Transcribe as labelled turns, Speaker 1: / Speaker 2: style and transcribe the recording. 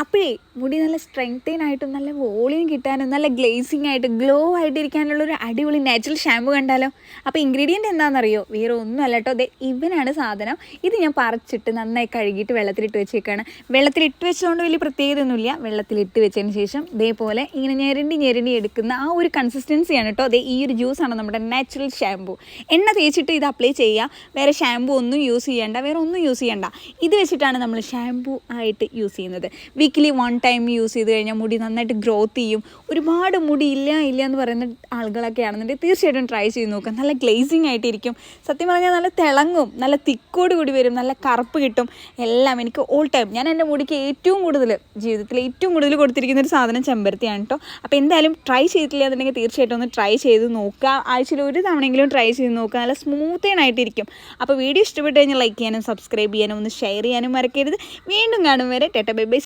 Speaker 1: അപ്പോഴേ മുടി നല്ല സ്ട്രെങ്തേനായിട്ടും നല്ല വോളിയം കിട്ടാനും നല്ല ഗ്ലേസിങ് ആയിട്ട് ഗ്ലോ ആയിട്ടിരിക്കാനുള്ള ഒരു അടിപൊളി നാച്ചുറൽ ഷാമ്പു കണ്ടാലോ? അപ്പോൾ ഇൻഗ്രീഡിയന്റ് എന്താണെന്നറിയോ? വേറെ ഒന്നും അല്ല കേട്ടോ അതെ ഇവനാണ് സാധനം. ഇത് ഞാൻ പറിച്ചിട്ട് നന്നായി കഴുകിയിട്ട് വെള്ളത്തിലിട്ട് വെച്ചേക്കാണ്. വെള്ളത്തിലിട്ട് വെച്ചതുകൊണ്ട് വലിയ പ്രത്യേകതയൊന്നുമില്ല. വെള്ളത്തിലിട്ട് വെച്ചതിന് ശേഷം ഇതേപോലെ ഇങ്ങനെ ഞെരണ്ടി ഞെരണ്ടി എടുക്കുന്ന ആ ഒരു കൺസിസ്റ്റൻസിയാണ് കേട്ടോ അതെ ഈ ഒരു ജ്യൂസാണ് നമ്മുടെ നാച്ചുറൽ ഷാമ്പു എണ്ണ തേച്ചിട്ട് ഇത് അപ്ലൈ ചെയ്യുക വേറെ ഷാമ്പു ഒന്നും യൂസ് ചെയ്യേണ്ട. വേറെ ഒന്നും യൂസ് ചെയ്യേണ്ട. ഇത് വെച്ചിട്ടാണ് നമ്മൾ ഷാമ്പു ആയിട്ട് യൂസ് ചെയ്യുന്നത്. വീക്കിലി വൺ ടൈം യൂസ് ചെയ്ത് കഴിഞ്ഞാൽ മുടി നന്നായിട്ട് ഗ്രോത്ത് ചെയ്യും. ഒരുപാട് മുടി ഇല്ല ഇല്ല എന്ന് പറയുന്ന ആളുകളൊക്കെ ആണെന്നുണ്ടെങ്കിൽ തീർച്ചയായിട്ടും ട്രൈ ചെയ്ത് നോക്കുക. നല്ല ഗ്ലേസിങ് ആയിട്ടിരിക്കും. സത്യം പറഞ്ഞാൽ നല്ല തിളങ്ങും നല്ല തിക്കോട് കൂടി വരും നല്ല കറുപ്പ് കിട്ടും. എല്ലാം എനിക്ക് ഓൾ ടൈം ഞാൻ എന്റെ മുടിക്ക് ഏറ്റവും കൂടുതൽ ജീവിതത്തിൽ ഏറ്റവും കൂടുതൽ കൊടുത്തിരിക്കുന്ന ഒരു സാധനം ചെമ്പരത്തിയാണ് കേട്ടോ അപ്പോൾ എന്തായാലും ട്രൈ ചെയ്തിട്ടില്ല എന്നുണ്ടെങ്കിൽ തീർച്ചയായിട്ടും ഒന്ന് ട്രൈ ചെയ്ത് നോക്കുക. ആഴ്ചയിൽ ഒരു തവണയെങ്കിലും ട്രൈ ചെയ്ത് നോക്കുക. നല്ല സ്മൂത്ത് ആയിട്ടിരിക്കും. അപ്പോൾ വീഡിയോ ഇഷ്ടപ്പെട്ട് കഴിഞ്ഞാൽ ലൈക്ക് ചെയ്യാനും സബ്സ്ക്രൈബ് ചെയ്യാനും ഒന്ന് ഷെയർ ചെയ്യാനും മറക്കരുത്. വീണ്ടും കാണും വരെ. ടെട്ട ബൈ ബൈ